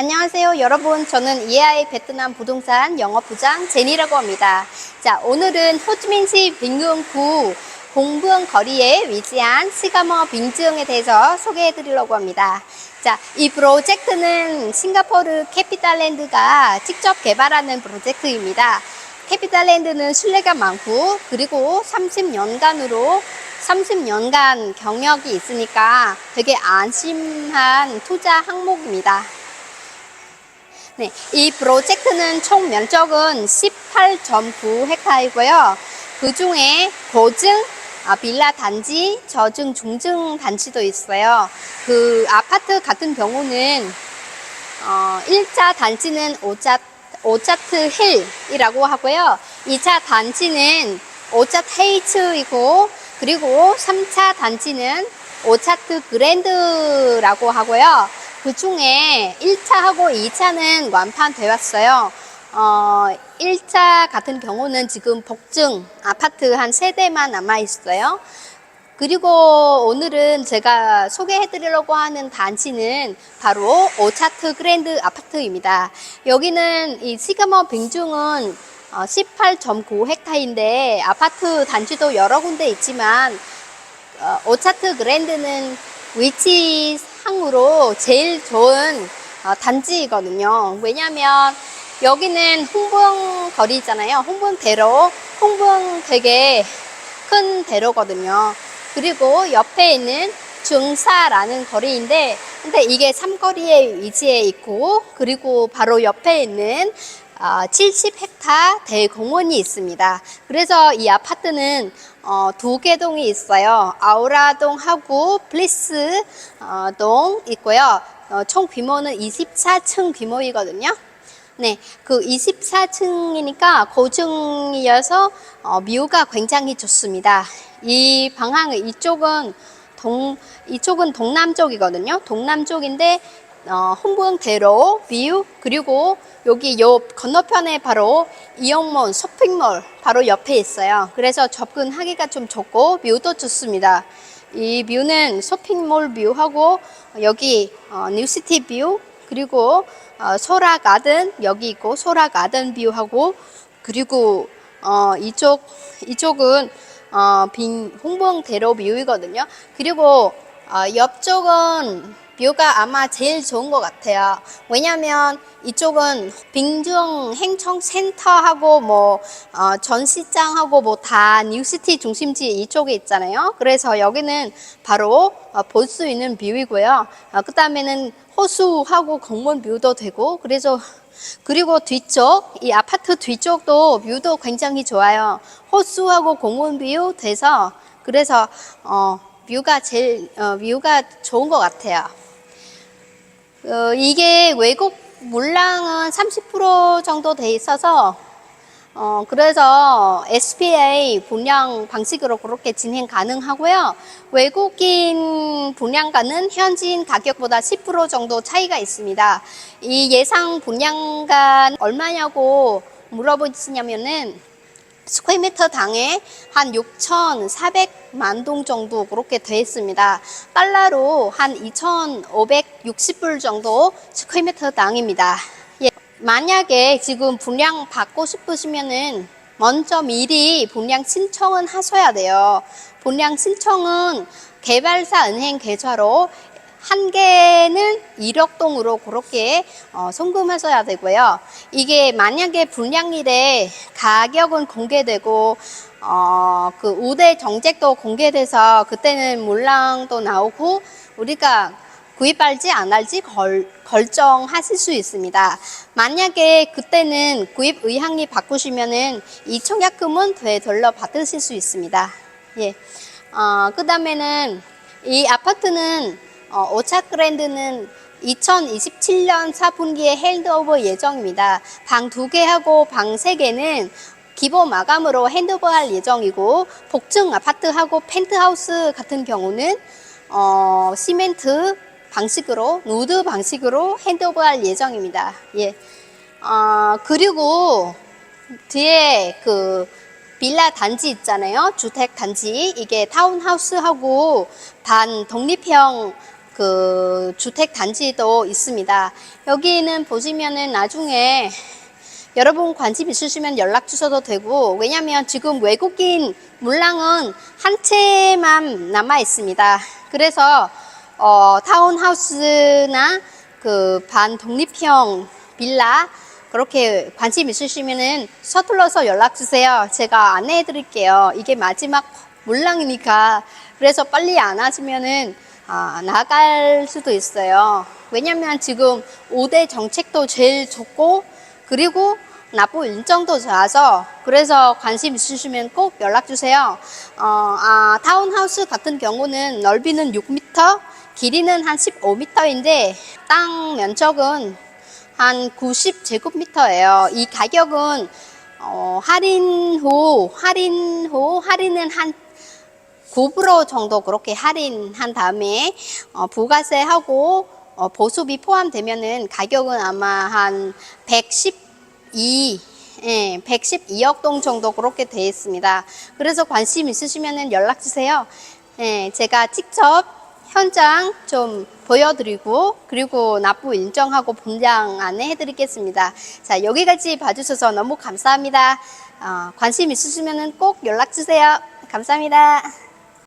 안녕하세요 여러분. 저는 EI 베트남 부동산 영업부장 제니라고 합니다. 자 오늘은 호치민시 빙흥구 공부원 거리에 위치한 시가머 빙증에 대해서 소개해 드리려고 합니다. 자 이 프로젝트는 싱가포르 캐피탈랜드가 직접 개발하는 프로젝트입니다. 캐피탈랜드는 신뢰가 많고 그리고 30년간으로 30년간 경력이 있으니까 되게 안심한 투자 항목입니다. 네, 이 프로젝트는 총 면적은 18.9 헥타이고요. 그 중에 고증, 아, 빌라 단지, 저증, 중증 단지도 있어요. 그 아파트 같은 경우는 어, 1차 단지는 오차, 오차트 힐이라고 하고요. 2차 단지는 오차트 헤이츠이고 그리고 3차 단지는 오차트 그랜드라고 하고요. 그 중에 1차하고 2차는 완판되었어요. 어, 1차 같은 경우는 지금 복증 아파트 한 세대만 남아있어요. 그리고 오늘은 제가 소개해 드리려고 하는 단지는 바로 오차트 그랜드 아파트입니다. 여기는 이 시가머 빙중은 18.9헥타인데 아파트 단지도 여러 군데 있지만 어, 오차트 그랜드는 위치 상으로 제일 좋은 어, 단지이거든요. 왜냐면 여기는 홍봉 거리잖아요. 홍봉 대로. 홍봉 되게 큰 대로거든요. 그리고 옆에 있는 중사라는 거리인데 근데 이게 삼거리에 위치해 있고 그리고 바로 옆에 있는 어, 70헥타 대공원이 있습니다. 그래서 이 아파트는 어, 두개 동이 있어요. 아우라동하고 플리스 어, 동 있고요. 어, 총 규모는 24층 규모이거든요. 네, 그 24층이니까 고층이어서 어, 뷰가 굉장히 좋습니다. 이 방향 이쪽은 동 이쪽은 동남쪽이거든요. 동남쪽인데 어, 홍보대로 뷰 그리고 여기 요 건너편에 바로 이영몬 쇼핑몰 바로 옆에 있어요. 그래서 접근하기가 좀 좋고 뷰도 좋습니다. 이 뷰는 쇼핑몰 뷰하고 여기 어, 뉴시티 뷰 그리고 어, 소라 가든 여기 있고 소라 가든 뷰하고 그리고 어, 이쪽 이쪽은 어, 빈 홍봉대로 뷰이거든요. 그리고 어, 옆쪽은 뷰가 아마 제일 좋은 것 같아요. 왜냐면 이쪽은 빙중 행정센터하고 뭐 어, 전시장하고 뭐 다 뉴시티 중심지 이쪽에 있잖아요. 그래서 여기는 바로 어, 볼수 있는 뷰이고요. 어, 그 다음에는 호수하고 공원 뷰도 되고 그래서 그리고 뒤쪽 이 아파트 뒤쪽도 뷰도 굉장히 좋아요. 호수하고 공원 뷰 돼서 그래서 어, 뷰가 제일 어, 뷰가 좋은 것 같아요. 어, 이게 외국 물량은 30% 정도 돼 있어서 어, 그래서 SPA 분양 방식으로 그렇게 진행 가능하고요. 외국인 분양가는 현지인 가격보다 10% 정도 차이가 있습니다. 이 예상 분양가 얼마냐고 물어보시냐면은 스퀘어미터 당에 한 6,400만 동 정도 그렇게 돼 있습니다. 달러로 한 2,560불 정도 스퀘어미터 당입니다. 예, 만약에 지금 분양 받고 싶으시면은 먼저 미리 분양 신청은 하셔야 돼요. 분양 신청은 개발사 은행 계좌로 한 개는 1억 동으로 그렇게 어, 송금하셔야 되고요. 이게 만약에 분양일에 가격은 공개되고 어, 그 우대 정책도 공개돼서 그때는 물량도 나오고 우리가 구입할지 안 할지 걸, 결정하실 수 있습니다. 만약에 그때는 구입 의향이 바꾸시면은 이 청약금은 되돌려 받으실 수 있습니다. 예. 어, 그 다음에는 이 아파트는 어, 오차그랜드는 2027년 4분기에 핸드오버 예정입니다. 방두 개하고 방세 개는 기본 마감으로 핸드오버할 예정이고 복층 아파트하고 펜트하우스 같은 경우는 어, 시멘트 방식으로 누드 방식으로 핸드오버할 예정입니다. 예. 어, 그리고 뒤에 그 빌라 단지 있잖아요. 주택 단지. 이게 타운하우스하고 반 독립형 그그 주택 단지도 있습니다. 여기는 보시면은 나중에 여러분 관심 있으시면 연락 주셔도 되고 왜냐면 지금 외국인 물량은 한 채만 남아 있습니다. 그래서 어, 타운하우스나 그 반독립형 빌라 그렇게 관심 있으시면은 서툴러서 연락 주세요. 제가 안내해 드릴게요. 이게 마지막 물량이니까 그래서 빨리 안 하시면은 아, 나갈 수도 있어요. 왜냐면 지금 5대 정책도 제일 좋고 그리고 납부 일정도 좋아서 그래서 관심 있으시면 꼭 연락 주세요. 어, 아, 타운하우스 같은 경우는 넓이는 6m, 길이는 한 15m인데 땅 면적은 한 90제곱미터예요. 이 가격은 어, 할인 후 할인 후 할인은 한 9% 정도 그렇게 할인한 다음에 어, 부가세하고 어, 보수비 포함되면은 가격은 아마 한 112, 예, 112억 동 정도 그렇게 되어 있습니다. 그래서 관심 있으시면은 연락 주세요. 예, 제가 직접 현장 좀 보여드리고 그리고 납부 일정하고 분량 안내 해 드리겠습니다. 자 여기까지 봐주셔서 너무 감사합니다. 어, 관심 있으시면 꼭 연락 주세요. 감사합니다.